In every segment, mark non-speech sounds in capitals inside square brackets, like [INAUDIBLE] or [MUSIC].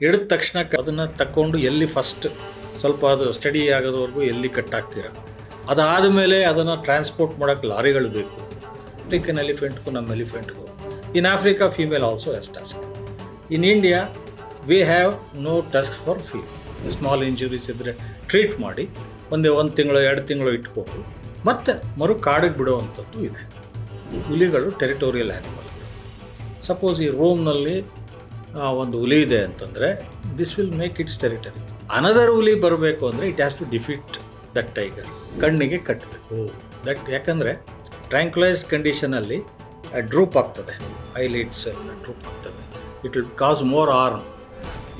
ಹಿಡಿದ ತಕ್ಷಣ ಅದನ್ನು ತಕ್ಕೊಂಡು ಎಲ್ಲಿ ಫಸ್ಟ್ ಸ್ವಲ್ಪ ಅದು ಸ್ಟಡಿ ಆಗೋದವರೆಗೂ ಎಲ್ಲಿ ಕಟ್ಟಾಕ್ತೀರ ಅದಾದ ಮೇಲೆ ಅದನ್ನು ಟ್ರಾನ್ಸ್ಪೋರ್ಟ್ ಮಾಡೋಕ್ಕೆ ಲಾರಿಗಳು ಬೇಕು. ಆಫ್ರಿಕನ್ ಎಲಿಫೆಂಟ್ಗೂ ನಮ್ಮ ಎಲಿಫೆಂಟ್ಗೂ in Africa female also has tusk in India we have no tusk for female small injuries ಇದ್ದರೆ ಟ್ರೀಟ್ ಮಾಡಿ. ಒಂದೇ ಒಂದು ತಿಂಗಳು, ಎರಡು ತಿಂಗಳು ಇಟ್ಕೊಂಡು. ಮತ್ತೆ ಮರು ಕಾಡಿಗೆ ಬಿಡುವಂಥದ್ದು ಇದೆ. ಹುಲಿಗಳು ಟೆರಿಟೋರಿಯಲ್ ಆ್ಯನಿಮಲ್ ಸಪೋಸ್ ಈ ರೋಮ್ನಲ್ಲಿ ಒಂದು ಹುಲಿ ಇದೆ ಅಂತಂದರೆ this will make its territory another ಹುಲಿ ಬರಬೇಕು ಅಂದರೆ it has to defeat that tiger ಕಣ್ಣಿಗೆ ಕಟ್ಟಬೇಕು ದಟ್ ಯಾಕಂದರೆ ಟ್ರ್ಯಾಂಕ್ಲೈಸ್ಡ್ ಕಂಡೀಷನಲ್ಲಿ ಡ್ರೂಪ್ ಆಗ್ತದೆ. ಲೈಟ್ಸ್ ಎಲ್ಲ ಡ್ರೂಪ್ ಆಗ್ತವೆ. It will cause more harm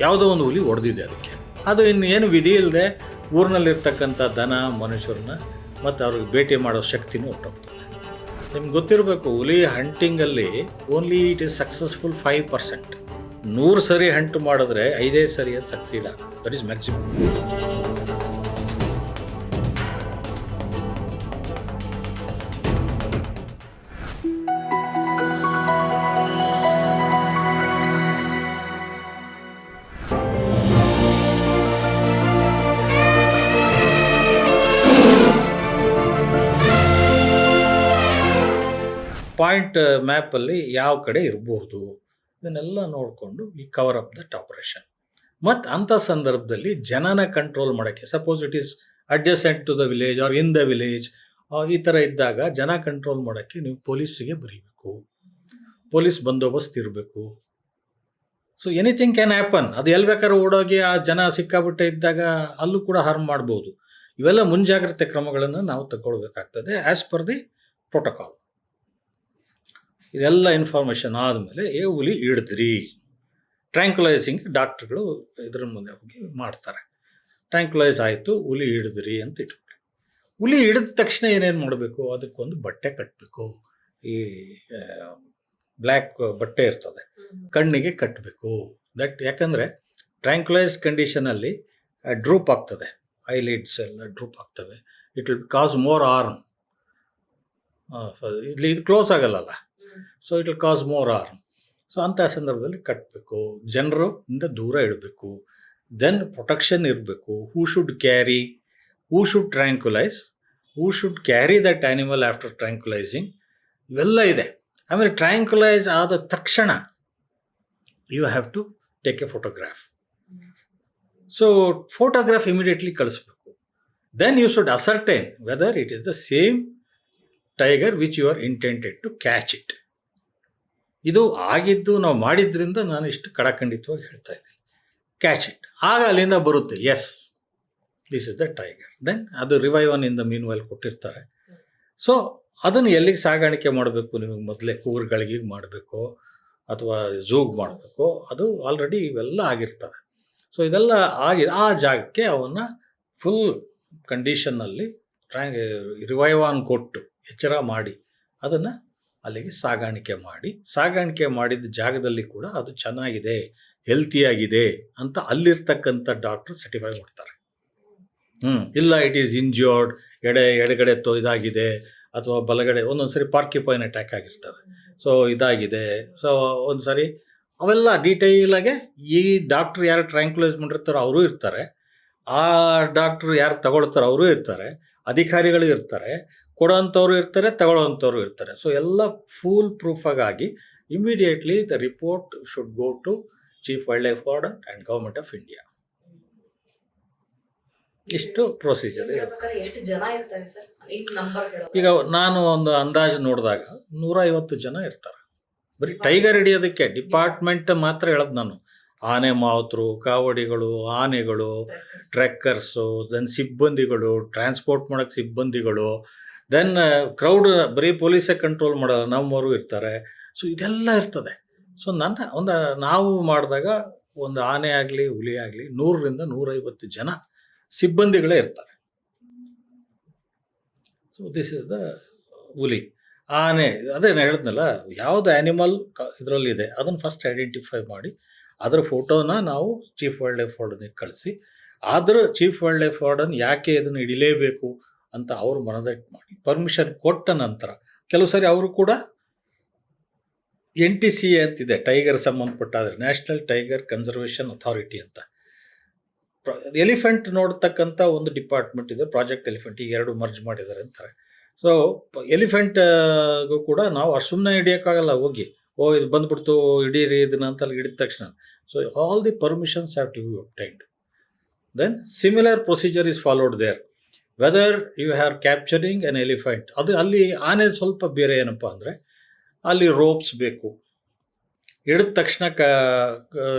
ಯಾವುದೋ ಒಂದು ಹುಲಿ ಹೊಡೆದಿದೆ ಅದಕ್ಕೆ. ಅದು ಇನ್ನು ಏನು ವಿಧಿ ಇಲ್ಲದೆ ಊರಿನಲ್ಲಿರ್ತಕ್ಕಂಥ ದನ, ಮನುಷ್ಯರನ್ನ ಮತ್ತು ಅವ್ರಿಗೆ ಭೇಟಿ ಮಾಡೋ ಶಕ್ತಿನೂ ಹೊಟ್ಟೋಗ್ತದೆ. ನಿಮ್ಗೆ ಗೊತ್ತಿರಬೇಕು, ಹುಲಿ ಹಂಟಿಂಗಲ್ಲಿ only it is successful five percent ನೂರು ಸರಿ ಹಂಟು ಮಾಡಿದ್ರೆ ಐದೇ ಸರಿ ಅದು ಸಕ್ಸೀಡ್ ಆಗುತ್ತೆ. ದಟ್ ಈಸ್ ಮ್ಯಾಕ್ಸಿಮಮ್ ಪಾಯಿಂಟ್ ಮ್ಯಾಪಲ್ಲಿ ಯಾವ ಕಡೆ ಇರಬಹುದು? ಇದನ್ನೆಲ್ಲ ನೋಡಿಕೊಂಡು we cover up that operation ಮತ್ತು ಅಂಥ ಸಂದರ್ಭದಲ್ಲಿ ಜನನ ಕಂಟ್ರೋಲ್ ಮಾಡೋಕ್ಕೆ suppose it is adjacent to the village or in the village ಈ ಥರ ಇದ್ದಾಗ ಜನ ಕಂಟ್ರೋಲ್ ಮಾಡೋಕ್ಕೆ ನೀವು ಪೊಲೀಸಿಗೆ ಬರೀಬೇಕು. ಪೊಲೀಸ್ ಬಂದೋಬಸ್ತ್ ಇರಬೇಕು. ಸೊ ಎನಿಥಿಂಗ್ ಕ್ಯಾನ್ ಹ್ಯಾಪನ್ ಅದು ಎಲ್ಲಿ ಬೇಕಾದ್ರೂ ಓಡೋಗಿ ಆ ಜನ ಸಿಕ್ಕಾಬಿಟ್ಟೆ ಇದ್ದಾಗ ಅಲ್ಲೂ ಕೂಡ ಹಾರ್ಮ್ ಮಾಡ್ಬೋದು. ಇವೆಲ್ಲ ಮುಂಜಾಗ್ರತೆ ಕ್ರಮಗಳನ್ನು ನಾವು ತಗೊಳ್ಬೇಕಾಗ್ತದೆ ಆ್ಯಸ್ ಪರ್ ದಿ ಪ್ರೋಟೋಕಾಲ್ ಇದೆಲ್ಲ ಇನ್ಫಾರ್ಮೇಷನ್ ಆದಮೇಲೆ ಏ ಹುಲಿ ಇಡಿದ್ರಿ ಟ್ರ್ಯಾಂಕ್ಯುಲೈಸಿಂಗ್ ಡಾಕ್ಟ್ರುಗಳು ಇದ್ರ ಮುಂದೆ ಹೋಗಿ ಮಾಡ್ತಾರೆ. ಟ್ರ್ಯಾಂಕ್ಯುಲೈಸ್ ಆಯಿತು, ಹುಲಿ ಹಿಡಿದ್ರಿ ಅಂತ ಇಟ್ಕೊಳ್ಳಿ ಹುಲಿ ಹಿಡಿದ ತಕ್ಷಣ ಏನೇನು ಮಾಡಬೇಕು? ಅದಕ್ಕೊಂದು ಬಟ್ಟೆ ಕಟ್ಟಬೇಕು ಈ ಬ್ಲ್ಯಾಕ್ ಬಟ್ಟೆ ಇರ್ತದೆ. ಕಣ್ಣಿಗೆ ಕಟ್ಟಬೇಕು ದಟ್ ಯಾಕಂದರೆ ಟ್ರ್ಯಾಂಕ್ಯುಲೈಸ್ಡ್ ಕಂಡೀಷನಲ್ಲಿ ಡ್ರೂಪ್ ಆಗ್ತದೆ. ಐಲಿಡ್ಸ್ ಎಲ್ಲ ಡ್ರೂಪ್ ಆಗ್ತವೆ. It will cause more harm ಇಲ್ಲಿ ಇದು close ಆಗಲ್ಲಲ್ಲ so it will cause more harm so ಅಂಥ ಸಂದರ್ಭದಲ್ಲಿ ಕಟ್ಟಬೇಕು ಜನರು ಇಂದ ದೂರ ಇಡಬೇಕು ದೆನ್ ಪ್ರೊಟೆಕ್ಷನ್ ಇರಬೇಕು. Who should carry who should tranquillise who should carry that animal after tranquillising ಇವೆಲ್ಲ ಇದೆ. ಆಮೇಲೆ ಟ್ರ್ಯಾಂಕ್ಯುಲೈಸ್ ಆದ ತಕ್ಷಣ you have to take a photograph so photograph immediately ಕಳಿಸ್ಬೇಕು. Then you should ascertain whether it is the same tiger which you are intended to catch it ಇದು ಆಗಿದ್ದು ನಾವು ಮಾಡಿದ್ರಿಂದ ನಾನು ಇಷ್ಟು ಕಡಖಂಡಿತವಾಗಿ ಹೇಳ್ತಾ ಇದ್ದೀನಿ. ಕ್ಯಾಚ್ ಇಟ್ ಆಗ ಅಲ್ಲಿಂದ ಬರುತ್ತೆ. Yes this is the tiger then ಅದು ರಿವೈವನ್ ಇಂದ ಮೀನ್ ವೈಲ್ ಕೊಟ್ಟಿರ್ತಾರೆ. ಸೊ ಅದನ್ನು ಎಲ್ಲಿಗೆ ಸಾಗಾಣಿಕೆ ಮಾಡಬೇಕು? ನಿಮಗೆ ಮೊದಲೇ ಕೂರ್ಗಳಿಗೆ ಮಾಡಬೇಕು? ಅಥವಾ ಝೂಗ್ ಮಾಡಬೇಕು? ಅದು ಆಲ್ರೆಡಿ ಇವೆಲ್ಲ ಆಗಿರ್ತವೆ. ಸೊ ಇದೆಲ್ಲ ಆಗಿ, ಆ ಜಾಗಕ್ಕೆ ಅವನ್ನ ಫುಲ್ ಕಂಡೀಷನ್ನಲ್ಲಿ ಟ್ರ್ಯಾಂಗ್ ಆನ್ ಕೊಟ್ಟು ಎಚ್ಚರ ಮಾಡಿ ಅದನ್ನು ಅಲ್ಲಿಗೆ ಸಾಗಾಣಿಕೆ ಮಾಡಿ, ಸಾಗಾಣಿಕೆ ಮಾಡಿದ ಜಾಗದಲ್ಲಿ ಕೂಡ ಅದು ಚೆನ್ನಾಗಿದೆ ಹೆಲ್ತಿಯಾಗಿದೆ ಅಂತ ಅಲ್ಲಿರ್ತಕ್ಕಂಥ ಡಾಕ್ಟರ್ ಸರ್ಟಿಫೈ ಮಾಡ್ತಾರೆ. ಹ್ಞೂ ಇಲ್ಲ ಇಟ್ ಈಸ್ ಇಂಜ್ಯೂರ್ಡ್ ಎಡೆ, ಎಡಗಡೆ ತೊ, ಇದಾಗಿದೆ ಅಥವಾ ಬಲಗಡೆ ಒಂದೊಂದು ಸರಿ ಪಾರ್ಕಿಪಾಯಿನ್ ಅಟ್ಯಾಕ್ ಆಗಿರ್ತವೆ. ಸೊ ಇದಾಗಿದೆ. ಸೊ ಒಂದು ಸರಿ ಅವೆಲ್ಲ ಡೀಟೇಲಾಗೆ ಈ ಡಾಕ್ಟ್ರ್ ಯಾರು ಟ್ರ್ಯಾಂಕ್ಯುಲೈಸ್ ಮಾಡಿರ್ತಾರೋ ಅವರು ಇರ್ತಾರೆ. ಆ ಡಾಕ್ಟ್ರು ಯಾರು ತಗೊಳ್ತಾರೋ ಅವರು ಇರ್ತಾರೆ. ಅಧಿಕಾರಿಗಳು ಇರ್ತಾರೆ. ಕೊಡೋವಂಥವ್ರು ಇರ್ತಾರೆ ತಗೊಳ್ಳೋಂಥವ್ರು ಇರ್ತಾರೆ. ಸೊ ಎಲ್ಲ full ಪ್ರೂಫಾಗಿ immediately the report should go to chief wildlife warden and government of India ಇಷ್ಟು ಪ್ರೊಸೀಜರ್ ಈಗ ನಾನು ಒಂದು ಅಂದಾಜು ನೋಡಿದಾಗ ನೂರ ಐವತ್ತು ಜನ ಇರ್ತಾರೆ. ಬರೀ ಟೈಗರ್ ಹಿಡಿಯೋದಕ್ಕೆ ಡಿಪಾರ್ಟ್ಮೆಂಟ್ ಮಾತ್ರ ಹೇಳೋದು ನಾನು. ಆನೆ ಮಾವುತರು ಕಾವಡಿಗಳು ಆನೆಗಳು ಟ್ರೆಕ್ಕರ್ಸು ದೆನ್ ಸಿಬ್ಬಂದಿಗಳು ಟ್ರಾನ್ಸ್ಪೋರ್ಟ್ ಮಾಡೋಕ್ಕೆ ಸಿಬ್ಬಂದಿಗಳು ದೆನ್ ಕ್ರೌಡ್ ಬರೀ ಪೊಲೀಸೇ ಕಂಟ್ರೋಲ್ ಮಾಡೋದು ನಮ್ಮವರು ಇರ್ತಾರೆ. ಸೊ ಇದೆಲ್ಲ ಇರ್ತದೆ. ಸೊ ನನ್ನ ಒಂದು ನಾವು ಮಾಡಿದಾಗ ಒಂದು ಆನೆ ಆಗಲಿ, ಹುಲಿ ಆಗಲಿ, ನೂರರಿಂದ ನೂರೈವತ್ತು ಜನ ಸಿಬ್ಬಂದಿಗಳೇ ಇರ್ತಾರೆ. ಸೊ ದಿಸ್ ಇಸ್ ದ ಹುಲಿ. ಆನೆ, ಅದೇ ನಾನು ಹೇಳಿದ್ನಲ್ಲ, ಯಾವುದು ಆ್ಯನಿಮಲ್ ಕ ಇದರಲ್ಲಿದೆ ಅದನ್ನು ಫಸ್ಟ್ ಐಡೆಂಟಿಫೈ ಮಾಡಿ, ಅದರ ಫೋಟೋನ ನಾವು ಚೀಫ್ ವೈಲ್ಡ್ ಲೈಫ್ ವಾರ್ಡನಿಗೆ ಕಳಿಸಿ, ಆದರೂ ಚೀಫ್ ವೈಲ್ಡ್ ಲೈಫ್ ವಾರ್ಡನ್ ಯಾಕೆ ಇದನ್ನು ಹಿಡಿಲೇಬೇಕು ಅಂತ ಅವರು ಮನದಟ್ಟು ಮಾಡಿ ಪರ್ಮಿಷನ್ ಕೊಟ್ಟ ನಂತರ ಕೆಲವು ಸಾರಿ ಅವರು ಕೂಡ ಎನ್ ಟಿ ಸಿ ಎ ಅಂತಿದೆ ಟೈಗರ್ ಸಂಬಂಧಪಟ್ಟಾದರೆ ನ್ಯಾಷನಲ್ ಟೈಗರ್ ಕನ್ಸರ್ವೇಷನ್ ಅಥಾರಿಟಿ ಅಂತ. ಎಲಿಫೆಂಟ್ ನೋಡ್ತಕ್ಕಂಥ ಒಂದು ಡಿಪಾರ್ಟ್ಮೆಂಟ್ ಇದೆ ಪ್ರಾಜೆಕ್ಟ್ ಎಲಿಫೆಂಟ್ ಈಗ ಎರಡು ಮರ್ಜ್ ಮಾಡಿದ್ದಾರೆ ಅಂತಾರೆ. ಸೊ ಎಲಿಫೆಂಟ್ಗೂ ಕೂಡ ನಾವು ಅಷ್ಟು ಸುಮ್ಮನೆ ಹಿಡಿಯೋಕ್ಕಾಗಲ್ಲ, ಹೋಗಿ, ಓ, ಇದು ಬಂದ್ಬಿಡ್ತು, ಹಿಡೀರಿ ಇದನ್ನ ಅಂತ ಅಲ್ಲಿ ಹಿಡಿದ ತಕ್ಷಣ. So all the permissions have to be obtained. Then similar procedure is followed there whether you are capturing an elephant ಅದು ಅಲ್ಲಿ ಆನೆ ಸ್ವಲ್ಪ ಬೇರೆ ಏನಪ್ಪ ಅಂದರೆ ಅಲ್ಲಿ ರೋಪ್ಸ್ ಬೇಕು. ಹಿಡಿದ ತಕ್ಷಣ ಕ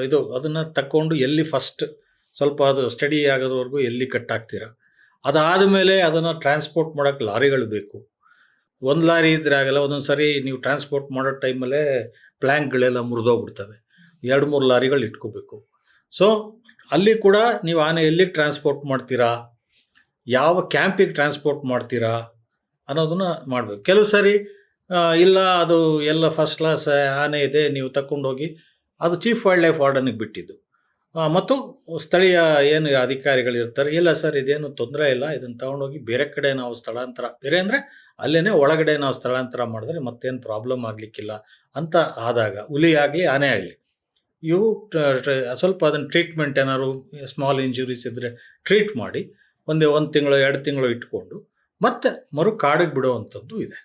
ಇದು ಅದನ್ನು ತಕ್ಕೊಂಡು ಎಲ್ಲಿ ಫಸ್ಟ್ ಸ್ವಲ್ಪ ಅದು ಸ್ಟಡಿ ಆಗೋದ್ವರೆಗೂ ಎಲ್ಲಿ ಕಟ್ ಹಾಕ್ತೀರಾ ಅದಾದ ಮೇಲೆ ಅದನ್ನು ಟ್ರಾನ್ಸ್ಪೋರ್ಟ್ ಮಾಡೋಕ್ಕೆ ಲಾರಿಗಳು ಬೇಕು. ಒಂದು ಲಾರಿ ಇದ್ದರೆ ಆಗಲ್ಲ, ಒಂದೊಂದು ಸರಿ ನೀವು ಟ್ರಾನ್ಸ್ಪೋರ್ಟ್ ಮಾಡೋ ಟೈಮಲ್ಲೇ ಪ್ಲ್ಯಾಂಕ್ಗಳೆಲ್ಲ ಮುರಿದೋಗ್ಬಿಡ್ತವೆ. ಎರಡು, ಮೂರು ಲಾರಿಗಳು ಇಟ್ಕೋಬೇಕು. ಸೊ ಅಲ್ಲಿ ಕೂಡ ನೀವು ಆನೆ ಎಲ್ಲಿಗೆ ಟ್ರಾನ್ಸ್ಪೋರ್ಟ್ ಮಾಡ್ತೀರಾ? ಯಾವ ಕ್ಯಾಂಪಿಗೆ ಟ್ರಾನ್ಸ್ಪೋರ್ಟ್ ಮಾಡ್ತೀರಾ ಅನ್ನೋದನ್ನು ಮಾಡಬೇಕು. ಕೆಲವು ಸರಿ ಇಲ್ಲ, ಅದು ಎಲ್ಲ ಫಸ್ಟ್ ಕ್ಲಾಸ್ ಆನೆ ಇದೆ, ನೀವು ತಗೊಂಡೋಗಿ ಅದು ಚೀಫ್ ವೈಲ್ಡ್ ಲೈಫ್ ವಾರ್ಡನಿಗೆ ಬಿಟ್ಟಿದ್ದು. ಮತ್ತು ಸ್ಥಳೀಯ ಏನು ಅಧಿಕಾರಿಗಳಿರ್ತಾರೆ ಇಲ್ಲ ಸರ್, ಇದೇನು ತೊಂದರೆ ಇಲ್ಲ, ಇದನ್ನು ತಗೊಂಡೋಗಿ ಬೇರೆ ಕಡೆ ನಾವು ಸ್ಥಳಾಂತರ, ಬೇರೆ ಅಂದರೆ ಅಲ್ಲೇ ಒಳಗಡೆ ನಾವು ಸ್ಥಳಾಂತರ ಮಾಡಿದ್ರೆ ಮತ್ತೇನು ಪ್ರಾಬ್ಲಮ್ ಆಗಲಿಕ್ಕಿಲ್ಲ ಅಂತ ಆದಾಗ, ಹುಲಿ ಆಗಲಿ, ಆನೆ ಆಗಲಿ, ಇವು ಸ್ವಲ್ಪ ಅದನ್ನು ಟ್ರೀಟ್ಮೆಂಟ್ ಏನಾದ್ರು ಸ್ಮಾಲ್ ಇಂಜುರೀಸ್ ಇದ್ದರೆ ಟ್ರೀಟ್ ಮಾಡಿ ಒಂದೇ ಒಂದು ತಿಂಗಳು, ಎರಡು ತಿಂಗಳು ಇಟ್ಕೊಂಡು ಮತ್ತೆ ಮರು ಕಾಡಿಗೆ ಬಿಡುವಂಥದ್ದು ಇದೆ.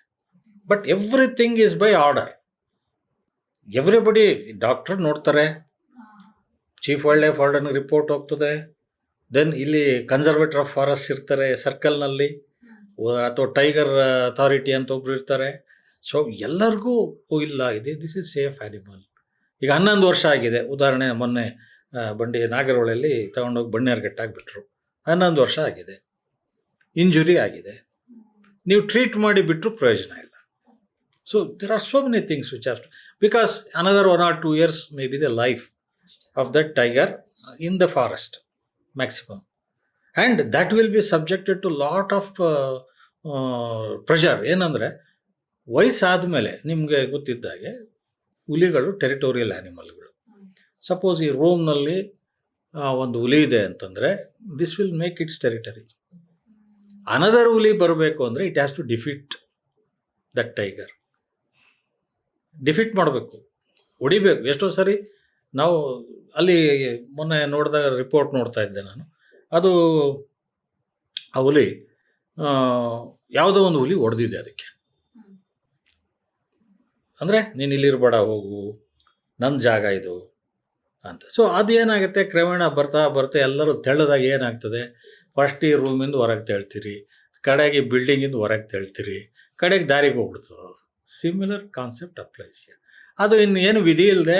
But everything is by order everybody doctor ನೋಡ್ತಾರೆ. ಚೀಫ್ ವೈಲ್ಡ್ ಲೈಫ್ ವಾರ್ಡನ್ಗೆ ರಿಪೋರ್ಟ್ ಹೋಗ್ತದೆ. ದೆನ್ ಇಲ್ಲಿ ಕನ್ಸರ್ವೇಟರ್ ಆಫ್ ಫಾರೆಸ್ಟ್ ಇರ್ತಾರೆ ಸರ್ಕಲ್ನಲ್ಲಿ ಅಥವಾ ಟೈಗರ್ ಅಥಾರಿಟಿ ಅಂತ ಒಬ್ರು ಇರ್ತಾರೆ. ಸೊ ಎಲ್ಲರಿಗೂ ಇಲ್ಲ, ಇದೆ ದಿಸ್ ಇಸ್ ಸೇಫ್ ಆ್ಯನಿಮಲ್ ಈಗ ಹನ್ನೊಂದು ವರ್ಷ ಆಗಿದೆ. ಉದಾಹರಣೆ ಮೊನ್ನೆ ಬಂಡಿ ನಾಗರಹೊಳೆಯಲ್ಲಿ ತಗೊಂಡೋಗಿ ಬಣ್ಣೇರ್ಗಟ್ಟಾಗ್ಬಿಟ್ರು ಹನ್ನೊಂದು ವರ್ಷ ಆಗಿದೆ. ಇಂಜುರಿ ಆಗಿದೆ. ನೀವು ಟ್ರೀಟ್ ಮಾಡಿ ಬಿಟ್ಟರು ಪ್ರಯೋಜನ ಇಲ್ಲ. So there are so many things which are because another one or two years may be the life of that tiger in the forest maximum and that will be subjected to lot of pressure ಏನಂದರೆ ವಯಸ್ಸಾದ ಮೇಲೆ ನಿಮಗೆ ಗೊತ್ತಿದ್ದಾಗೆ ಹುಲಿಗಳು territorial ಆ್ಯನಿಮಲ್ಗಳು suppose ಈ ರೂಮ್ನಲ್ಲಿ ಒಂದು ಹುಲಿ ಇದೆ ಅಂತಂದರೆ this will make its territory another ಹುಲಿ ಬರಬೇಕು ಅಂದರೆ it has to defeat that tiger defeat ಮಾಡಬೇಕು. ಹೊಡಿಬೇಕು. ಎಷ್ಟೋ ಸರಿ ನಾವು ಅಲ್ಲಿ ಮೊನ್ನೆ ನೋಡಿದಾಗ ರಿಪೋರ್ಟ್ ನೋಡ್ತಾ ಇದ್ದೆ ನಾನು. ಅದು ಆ ಹುಲಿ ಯಾವುದೋ ಒಂದು ಹುಲಿ ಹೊಡೆದಿದೆ ಅದಕ್ಕೆ. ಅಂದರೆ ನೀನು ಇಲ್ಲಿರಬೇಡ, ಹೋಗು. ನನ್ನ ಜಾಗ ಇದು. ಅಂತ. ಸೊ ಅದು ಏನಾಗುತ್ತೆ? ಕ್ರಮೇಣ ಬರ್ತಾ ಬರ್ತಾ ಎಲ್ಲರೂ ತೆಳ್ಳದಾಗ ಏನಾಗ್ತದೆ? ಫಸ್ಟ್ ಈ ರೂಮಿಂದ ಹೊರಗೆ ತೇಳ್ತೀರಿ. ಕಡೆಗೆ ಬಿಲ್ಡಿಂಗಿಂದ ಹೊರಗೆ ತೇಳ್ತೀರಿ. ಕಡೆಗೆ ದಾರಿಗೆ ಹೋಗ್ಬಿಡ್ತದೆ ಸಿಮಿಲರ್ ಕಾನ್ಸೆಪ್ಟ್ ಅಪ್ಲೈಸ್ ಅದು ಇನ್ನು ಏನು ವಿಧಿ ಇಲ್ಲದೆ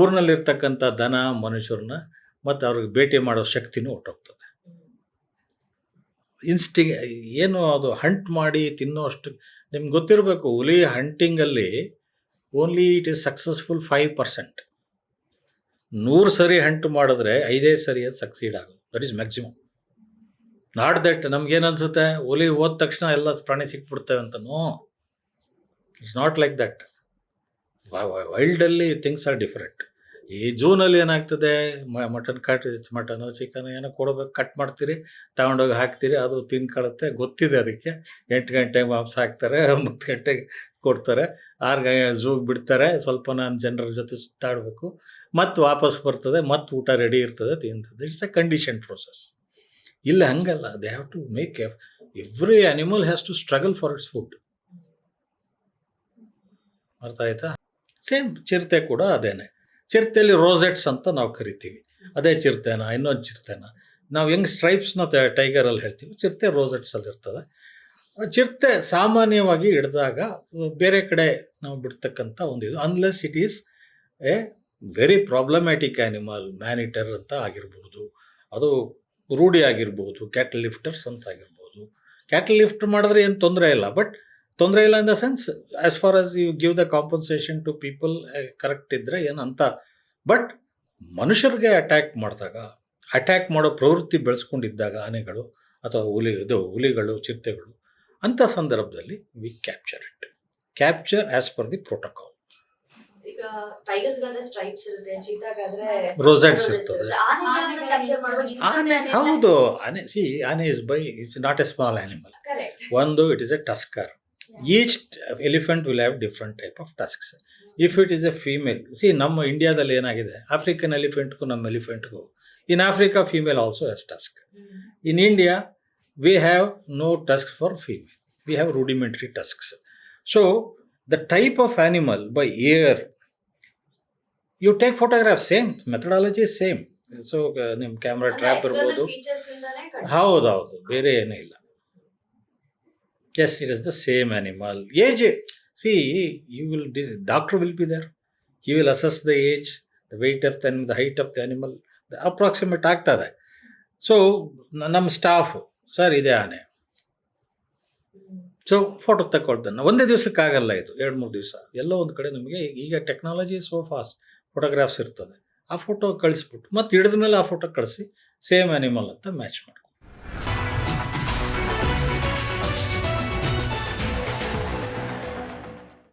ಊರಿನಲ್ಲಿರ್ತಕ್ಕಂಥ ದನ, ಮನುಷ್ಯರನ್ನ ಮತ್ತು ಅವ್ರಿಗೆ ಭೇಟಿ ಮಾಡೋ ಶಕ್ತಿನೂ ಹೊಟ್ಟೋಗ್ತದೆ ಇನ್ಸ್ಟಿಂಗ್ ಏನು ಅದು ಹಂಟ್ ಮಾಡಿ ತಿನ್ನೋ ಅಷ್ಟು ನಿಮ್ಗೆ ಗೊತ್ತಿರಬೇಕು, ಹುಲಿ ಹಂಟಿಂಗಲ್ಲಿ only it is successful five percent ನೂರು ಸರಿ ಹಂಟ್ ಮಾಡಿದ್ರೆ ಐದೇ ಸರಿ ಅದು ಸಕ್ಸೀಡ್ ಆಗೋದು. That is maximum not that ನಮ್ಗೇನು ಅನಿಸುತ್ತೆ ಒಲಿ ಹೋದ ತಕ್ಷಣ ಎಲ್ಲ ಪ್ರಾಣಿ ಸಿಕ್ಬಿಡ್ತೇವೆ ಅಂತನೋ. ಇಟ್ಸ್ ನಾಟ್ ಲೈಕ್ ದಟ್ ವೈಲ್ಡಲ್ಲಿ ಥಿಂಗ್ಸ್ ಆರ್ ಡಿಫ್ರೆಂಟ್ ಈ ಜೂನಲ್ಲಿ ಏನಾಗ್ತದೆ? ಮಟನ್ ಕಟ್ ಮಟನು ಚಿಕನ್ ಏನೋ ಕೊಡಬೇಕು ಕಟ್ ಮಾಡ್ತೀರಿ, ತಗೊಂಡೋಗಿ ಹಾಕ್ತೀರಿ, ಅದು ತಿನ್ಕೊಳ್ಳುತ್ತೆ ಗೊತ್ತಿದೆ ಅದಕ್ಕೆ. ಎಂಟು ಗಂಟೆಗೆ ವಾಪಸ್ ಹಾಕ್ತಾರೆ [LAUGHS] ಒಂಬತ್ತು ಗಂಟೆಗೆ ಕೊಡ್ತಾರೆ. ಆರು ಗಂಟೆ ಝೂಗೆ ಬಿಡ್ತಾರೆ ಸ್ವಲ್ಪ ನಾನು ಜನರ ಜೊತೆ ಸುತ್ತಾಡಬೇಕು. ಮತ್ತು ವಾಪಸ್ ಬರ್ತದೆ, ಮತ್ತು ಊಟ ರೆಡಿ ಇರ್ತದೆ, ತಿಂತದೆ. ಇಟ್ಸ್ ಎ ಕಂಡೀಷನ್ ಪ್ರೋಸೆಸ್ ಇಲ್ಲ, ಹಂಗಲ್ಲ. They have to make every animal has to struggle for its food ಅರ್ಥ ಆಯ್ತಾ? ಸೇಮ್ ಚಿರತೆ ಕೂಡ ಅದೇನೆ. ಚಿರತೆಯಲ್ಲಿ ರೋಸೆಟ್ಸ್ ಅಂತ ನಾವು ಕರಿತೀವಿ. ಅದೇ ಚಿರತೆನ, ಇನ್ನೊಂದು ಚಿರತೆನ. ನಾವು ಹೆಂಗೆ ಸ್ಟ್ರೈಪ್ಸ್ನ ಟೈಗರಲ್ಲಿ ಹೇಳ್ತೀವಿ, ಚಿರತೆ ರೋಸೆಟ್ಸಲ್ಲಿ ಇರ್ತದೆ. ಚಿರತೆ ಸಾಮಾನ್ಯವಾಗಿ ಹಿಡಿದಾಗ, ಬೇರೆ ಕಡೆ ನಾವು ಬಿಡ್ತಕ್ಕಂಥ ಒಂದು ಇದು. Unless it is a very problematic animal monitor ಅಂತ ಆಗಿರ್ಬೋದು. ಅದು ರೂಢಿ ಆಗಿರ್ಬೋದು ಕ್ಯಾಟಲ್ ಲಿಫ್ಟರ್ಸ್ ಅಂತ ಆಗಿರ್ಬೋದು. ಕ್ಯಾಟಲ್ ಲಿಫ್ಟ್ ಮಾಡಿದ್ರೆ ಏನು ತೊಂದರೆ ಇಲ್ಲ ಬಟ್ ತೊಂದರೆ ಇಲ್ಲ in the sense as far as you give the compensation to people correct ಇದ್ದರೆ ಏನು ಅಂತ. ಬಟ್ ಮನುಷ್ಯರಿಗೆ ಅಟ್ಯಾಕ್ ಮಾಡಿದಾಗ ಅಟ್ಯಾಕ್ ಮಾಡೋ ಪ್ರವೃತ್ತಿ ಬೆಳೆಸ್ಕೊಂಡಿದ್ದಾಗ ಆನೆಗಳು ಅಥವಾ ಹುಲಿ, ಇದು ಹುಲಿಗಳು, ಚಿರತೆಗಳು ಅಂಥ ಸಂದರ್ಭದಲ್ಲಿ we capture it capture as per the protocol ಈಗ ಟೈಗರ್ಸ್ ಬಂದ್ರೆ ಸ್ಟ್ರೈಪ್ಸ್ ಇರುತ್ತೆ ಚೀತಾಗಾದ್ರೆ ರೋಸೆಟ್ಸ್ ಇರ್ತದೆ. ಆನೆಗಳನ್ನ ಮಾಡುವಾಗ ಇನ್ನೊಂದು ಆನೆ ಹೌದು. ಆನೆ ಸಿ ಆನೆ is by it's not a small animal. ಒಂದು it is a tusker each elephant will have different type of tusks if it is a female see ನಮ್ಮ ಇಂಡಿಯಾದಲ್ಲಿ ಏನಾಗಿದೆ? ಆಫ್ರಿಕನ್ ಎಲಿಫೆಂಟ್ಗೂ ನಮ್ಮ ಎಲಿಫೆಂಟ್ಗೂ in Africa female also has tusk in India we have no tusk for female. We have rudimentary tusks. So, the type of animal by ear, you take photograph same methodology same. So ನಿಮ್ಮ camera trap ಇರ್ಬೋದು. ಹೌದು ಹೌದು ಬೇರೆ ಏನೂ ಇಲ್ಲ. Yes it is the same animal age see you will this doctor will be there you will assess the age the weight of the the height of the animal approximate ಆಗ್ತದೆ. So ನಮ್ಮ staff sir ಇದೆ ಆನೆ. So photo ತಗೊಳ್ತಾನೆ ಒಂದೇ ದಿವಸಕ್ಕಾಗಲ್ಲ ಇದು ಎರಡು ಮೂರು ದಿವಸ. ಎಲ್ಲೋ ಒಂದು ಕಡೆ ನಮಗೆ ಈಗ ಟೆಕ್ನಾಲಜಿ ಸೋ ಫಾಸ್ಟ್ ಫೋಟೋಗ್ರಾಫ್ಸ್ ಇರ್ತದೆ. ಆ ಫೋಟೋ ಕಳಿಸ್ಬಿಟ್ಟು, ಮತ್ತೆ ಹಿಡಿದ ಮೇಲೆ ಆ ಫೋಟೋ ಕಳಿಸಿ ಸೇಮ್ ಆ್ಯನಿಮಲ್ ಅಂತ ಮ್ಯಾಚ್ ಮಾಡಿ.